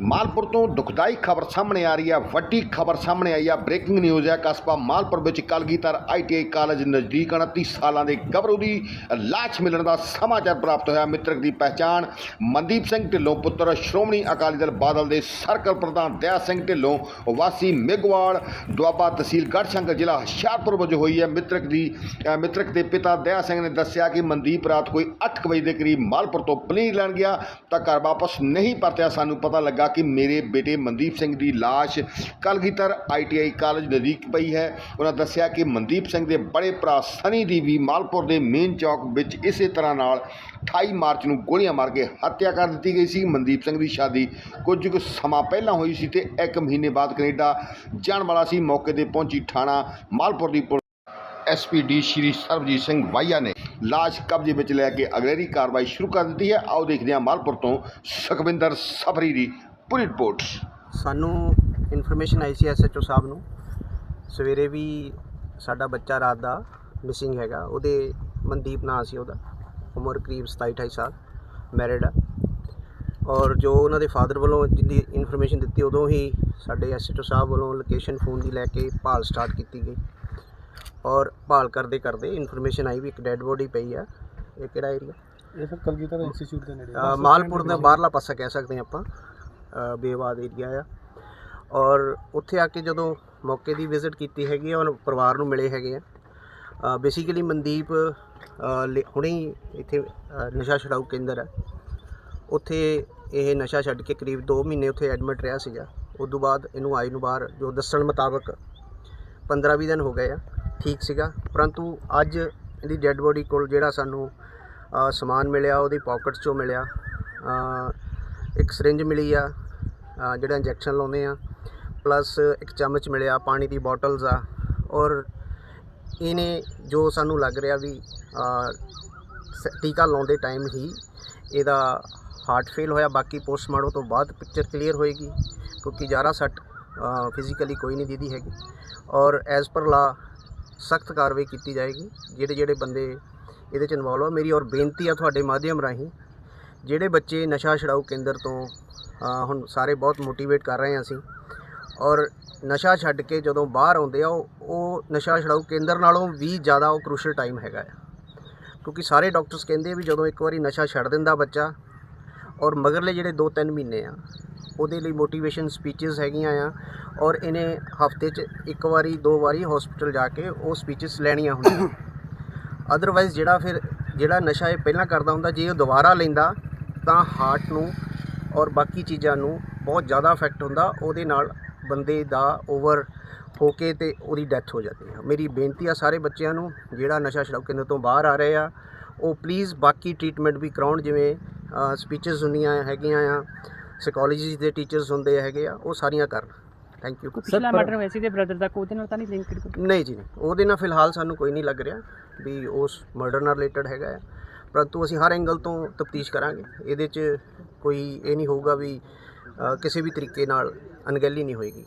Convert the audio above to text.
ਮਾਲਪੁਰ ਤੋਂ ਦੁਖਦਾਈ ਖਬਰ ਸਾਹਮਣੇ ਆ ਰਹੀ ਹੈ ਵੱਡੀ ਖਬਰ ਸਾਹਮਣੇ ਆਈ ਹੈ ਬ੍ਰੇਕਿੰਗ ਨਿਊਜ਼ ਹੈ ਕਸਬਾ ਮਾਲਪੁਰ ਵਿੱਚ ਕਲਗੀਧਰ ਆਈਟੀਆਈ ਕਾਲਜ ਨਜ਼ਦੀਕ 29 ਸਾਲਾਂ ਦੇ ਗੱਭਰੂ ਦੀ ਲਾਸ਼ ਮਿਲਣ ਦਾ ਸਮਾਚਾਰ ਪ੍ਰਾਪਤ ਹੋਇਆ। ਮ੍ਰਿਤਕ ਦੀ ਪਹਿਚਾਣ ਮਨਦੀਪ ਸਿੰਘ ਢਿੱਲੋਂ ਪੁੱਤਰ ਸ਼੍ਰੋਮਣੀ ਅਕਾਲੀ ਦਲ ਬਾਦਲ ਦੇ ਸਰਕਲ ਪ੍ਰਧਾਨ ਦਇਆ ਸਿੰਘ ਢਿੱਲੋਂ ਵਾਸੀ ਮੇਗਵਾਲ ਦੁਆਬਾ ਤਹਿਸੀਲ ਗੜ੍ਹਸ਼ੰਕਰ ਜ਼ਿਲ੍ਹਾ ਹੁਸ਼ਿਆਰਪੁਰ ਵਜੋਂ ਹੋਈ ਹੈ। ਮ੍ਰਿਤਕ ਦੀ ਅ, ਮ੍ਰਿਤਕ ਦੇ ਪਿਤਾ ਦਇਆ ਸਿੰਘ ਨੇ ਦੱਸਿਆ ਕਿ ਮਨਦੀਪ ਰਾਤ ਕੋਈ 8 ਵਜੇ ਦੇ ਕਰੀਬ ਮਾਲਪੁਰ ਤੋਂ ਪਨੀਰ ਲੈਣ ਗਿਆ ਤਾਂ ਘਰ ਵਾਪਸ ਨਹੀਂ ਪਰਤਿਆ। ਸਾਨੂੰ ਪਤਾ ਲੱਗਾ ਕਿ ਮੇਰੇ ਬੇਟੇ ਮਨਦੀਪ ਸਿੰਘ ਦੀ ਲਾਸ਼ ਕਲਗੀਧਰ ਆਈਟੀਆਈ ਕਾਲਜ ਨਜ਼ਦੀਕ ਪਈ ਹੈ। ਉਹਨਾਂ ਦੱਸਿਆ ਕਿ ਮਨਦੀਪ ਸਿੰਘ ਦੇ ਬੜੇ ਭਰਾ ਸਨੀ ਦੀ ਵੀ ਮਾਲਪੁਰ ਦੇ ਮੇਨ ਚੌਕ ਵਿੱਚ ਇਸੇ ਤਰ੍ਹਾਂ ਨਾਲ 28 ਮਾਰਚ ਨੂੰ ਗੋਲੀਆਂ ਮਾਰ ਕੇ ਹੱਤਿਆ ਕਰ ਦਿੱਤੀ ਗਈ ਸੀ। ਮਨਦੀਪ ਸਿੰਘ ਦੀ ਸ਼ਾਦੀ ਕੁਝ ਕੁ ਸਮਾਂ ਪਹਿਲਾਂ ਹੋਈ ਸੀ ਤੇ ਇੱਕ ਮਹੀਨੇ ਬਾਅਦ ਕੈਨੇਡਾ ਜਾਣ ਵਾਲਾ ਸੀ। ਮੌਕੇ ਤੇ ਪਹੁੰਚੀ ਥਾਣਾ ਮਾਲਪੁਰ ਦੀ ਪੁਲਿਸ ਐਸਪੀਡੀ ਸ਼੍ਰੀ ਸਰਬਜੀਤ ਸਿੰਘ ਵਾਈਆ ਨੇ ਲਾਸ਼ ਕਬਜ਼ੇ ਵਿੱਚ ਲੈ ਕੇ ਅਗਲੇਰੀ ਕਾਰਵਾਈ ਸ਼ੁਰੂ ਕਰ ਦਿੱਤੀ ਹੈ। ਆਓ ਦੇਖਦੇ ਹਾਂ ਮਾਲਪੁਰ ਤੋਂ ਸੁਖਵਿੰਦਰ ਸਫਰੀ ਦੀ ਪੂਰੀ ਰਿਪੋਰਟ ਸਾਨੂੰ ਇਨਫੋਰਮੇਸ਼ਨ ਆਈ ਸੀ ਐਸਐਚਓ ਸਾਹਿਬ ਨੂੰ। ਸਵੇਰੇ ਵੀ ਸਾਡਾ ਬੱਚਾ ਰਾਤ ਦਾ ਮਿਸਿੰਗ ਹੈਗਾ। ਉਹਦੇ ਮਨਦੀਪ ਨਾਂ ਸੀ ਉਹਦਾ। ਉਮਰ ਕਰੀਬ 27 28 ਸਾਲ। ਮੈਰਿਡ ਆ। ਔਰ ਜੋ ਉਹਨਾਂ ਦੇ ਫਾਦਰ ਵੱਲੋਂ ਜਿੰਦੀ ਇਨਫੋਰਮੇਸ਼ਨ ਦਿੱਤੀ ਉਦੋਂ ਹੀ ਸਾਡੇ ਐਸਐਚਓ ਸਾਹਿਬ ਵੱਲੋਂ ਲੋਕੇਸ਼ਨ ਫੋਨ ਦੀ ਲੈ ਕੇ ਭਾਲ ਸਟਾਰਟ ਕੀਤੀ ਗਈ। ਔਰ ਭਾਲ ਕਰਦੇ ਕਰਦੇ ਇਨਫੋਰਮੇਸ਼ਨ ਆਈ ਵੀ ਇੱਕ ਡੈੱਡ ਬੋਡੀ ਪਈ ਆ। ਇਹ ਕਿਹੜਾ ਏਰੀਆ ਇਹ ਸਰ ਕਲਗੀਧਰ ਇੰਸਟੀਚਿਊਟ ਦੇ ਨੇੜੇ ਮਾਲਪੁਰ ਦਾ ਬਾਹਰਲਾ ਪਾਸਾ ਕਹਿ ਸਕਦੇ ਹਾਂ ਆਪਾਂ। ਬੇਵਾਦ ਏਰੀਆ ਆ। ਔਰ ਉੱਥੇ ਆ ਕੇ ਜਦੋਂ ਮੌਕੇ ਦੀ ਵਿਜ਼ਿਟ ਕੀਤੀ ਹੈਗੀ ਆ, ਔਰ ਪਰਿਵਾਰ ਨੂੰ ਮਿਲੇ ਹੈਗੇ ਆ ਬੇਸਿਕਲੀ ਮਨਦੀਪ ਲੇ- ਹੁਣੇ ਇੱਥੇ ਨਸ਼ਾ ਛਡਾਊ ਕੇਂਦਰ ਹੈ ਉੱਥੇ ਇਹ ਨਸ਼ਾ ਛੱਡ ਕੇ ਕਰੀਬ 2 ਮਹੀਨੇ ਉੱਥੇ ਐਡਮਿਟ ਰਿਹਾ ਸੀਗਾ। ਉਸ ਤੋਂ ਬਾਅਦ ਇਹਨੂੰ ਆਈ ਨੂੰ ਬਾਹਰ, ਜੋ ਦੱਸਣ ਮੁਤਾਬਕ 15-20 ਦਿਨ ਹੋ ਗਏ ਆ, ਠੀਕ ਸੀਗਾ। ਪਰੰਤੂ ਅੱਜ ਇਹਦੀ ਡੈੱਡ ਬੋਡੀ ਕੋਲ ਜਿਹੜਾ ਸਾਨੂੰ ਸਮਾਨ ਮਿਲਿਆ, ਉਹਦੀ ਪਾਕਟਸ ਚੋਂ ਮਿਲਿਆ ਇੱਕ ਸਿਰਿੰਜ ਮਿਲੀ ਆ ਜਿਹੜਾ ਇੰਜੈਕਸ਼ਨ ਲਾਉਂਦੇ ਆ ਪਲੱਸ ਇੱਕ ਚਮਚ ਮਿਲਿਆ ਪਾਣੀ ਦੀ ਬੋਟਲਸ ਆ, ਔਰ ਇਹਨੇ ਜੋ ਸਾਨੂੰ ਲੱਗ ਰਿਹਾ ਵੀ ਸ- ਟੀਕਾ ਲਾਉਂਦੇ ਟਾਈਮ ਹੀ ਇਹਦਾ ਹਾਰਟ ਫੇਲ ਹੋਇਆ, ਬਾਕੀ ਪੋਸਟਮਾਰਟਮ ਤੋਂ ਬਾਅਦ ਪਿਕਚਰ ਕਲੀਅਰ ਹੋਏਗੀ, ਕਿਉਂਕਿ ਜ਼ਿਆਦਾ ਸੱਟ ਫਿਜ਼ੀਕਲੀ ਕੋਈ ਨਹੀਂ ਦੀਦੀ ਹੈਗੀ, ਔਰ ਐਜ਼ ਪਰ ਲਾ ਸਖਤ ਕਾਰਵਾਈ ਕੀਤੀ ਜਾਏਗੀ ਜਿਹੜੇ ਜਿਹੜੇ ਬੰਦੇ ਇਹਦੇ ਚ ਇਨਵੋਲਵ ਆ, ਮੇਰੀ ਔਰ ਬੇਨਤੀ ਆ ਤੁਹਾਡੇ ਮਾਧਿਅਮ ਰਾਹੀਂ ਜਿਹੜੇ ਬੱਚੇ ਨਸ਼ਾ ਛਡਾਊ ਕੇਂਦਰ ਤੋਂ ਹੁਣ ਸਾਰੇ ਬਹੁਤ ਮੋਟੀਵੇਟ ਕਰ ਰਹੇ ਹਾਂ ਅਸੀਂ। ਔਰ ਨਸ਼ਾ ਛੱਡ ਕੇ ਜਦੋਂ ਬਾਹਰ ਆਉਂਦੇ ਆ, ਉਹ ਉਹ ਨਸ਼ਾ ਛਡਾਊ ਕੇਂਦਰ ਨਾਲੋਂ ਵੀ ਜ਼ਿਆਦਾ ਉਹ ਕ੍ਰੂਸ਼ਲ ਟਾਈਮ ਹੈਗਾ ਆ। ਕਿਉਂਕਿ ਸਾਰੇ ਡਾਕਟਰਸ ਕਹਿੰਦੇ ਵੀ ਜਦੋਂ ਇੱਕ ਵਾਰੀ ਨਸ਼ਾ ਛੱਡ ਦਿੰਦਾ ਬੱਚਾ, ਔਰ ਮਗਰਲੇ ਜਿਹੜੇ 2-3 ਮਹੀਨੇ ਆ, ਉਹਦੇ ਲਈ ਮੋਟੀਵੇਸ਼ਨ ਸਪੀਚਸ ਹੈਗੀਆਂ ਆ, ਔਰ ਇਹਨੇ ਹਫ਼ਤੇ 'ਚ ਇੱਕ ਵਾਰੀ, ਦੋ ਵਾਰੀ ਹਸਪੀਟਲ ਜਾ ਕੇ ਉਹ ਸਪੀਚਸ ਲੈਣੀਆਂ ਹੁੰਦੀਆਂ। ਅਦਰਵਾਈਜ਼ ਜਿਹੜਾ ਫਿਰ, ਜਿਹੜਾ ਨਸ਼ਾ ਇਹ ਪਹਿਲਾਂ ਕਰਦਾ ਹੁੰਦਾ, ਜੇ ਉਹ ਦੁਬਾਰਾ ਲੈਂਦਾ ਤਾਂ ਹਾਰਟ ਨੂੰ ਔਰ ਬਾਕੀ ਚੀਜ਼ਾਂ ਨੂੰ ਬਹੁਤ ਜ਼ਿਆਦਾ ਇਫੈਕਟ ਹੁੰਦਾ ਉਹਦੇ ਨਾਲ ਬੰਦੇ ਦਾ ਓਵਰ ਹੋ ਕੇ ਤੇ ਉਹਦੀ ਡੈਥ ਹੋ ਜਾਂਦੀ ਹੈ ਮੇਰੀ ਬੇਨਤੀ ਆ ਸਾਰੇ ਬੱਚਿਆਂ ਨੂੰ ਜਿਹੜਾ ਨਸ਼ਾ ਛਡਾਊ ਕੇਂਦਰ ਤੋਂ ਬਾਹਰ ਆ ਰਹੇ ਆ ਉਹ ਪਲੀਜ਼ ਬਾਕੀ ਟ੍ਰੀਟਮੈਂਟ ਵੀ ਕਰਾਉਣ ਜਿਵੇਂ ਸਪੀਚਸ ਹੁੰਦੀਆਂ ਹੈਗੀਆਂ ਆ ਸਾਈਕੋਲੋਜੀ ਦੇ ਟੀਚਰਸ ਹੁੰਦੇ ਹੈਗੇ ਆ ਉਹ ਸਾਰੀਆਂ ਕਰਨ। ਥੈਂਕ ਯੂ ਪਿਛਲਾ ਮਰਡਰ ਹੋਇਆ ਸੀ ਤੇ ਬ੍ਰਦਰ ਦਾ ਕੋਈ ਉਹਦੇ ਨਾਲ ਤਾਂ ਨਹੀਂ ਲਿੰਕ ਨਹੀਂ ਜੀ ਨਹੀਂ। ਉਹਦੇ ਨਾਲ ਫਿਲਹਾਲ ਸਾਨੂੰ ਕੋਈ ਨਹੀਂ ਲੱਗ ਰਿਹਾ ਵੀ ਉਸ ਮਰਡਰ ਨਾਲ ਰਿਲੇਟਡ ਹੈਗਾ ਆ। ਪਰੰਤੂ ਅਸੀਂ ਹਰ ਐਂਗਲ ਤੋਂ ਤਫਤੀਸ਼ ਕਰਾਂਗੇ। ਇਹਦੇ 'ਚ ਕੋਈ ਇਹ ਨਹੀਂ ਹੋਊਗਾ ਵੀ ਕਿਸੇ ਵੀ ਤਰੀਕੇ ਨਾਲ ਅਣਗਹਿਲੀ ਨਹੀਂ ਹੋਏਗੀ।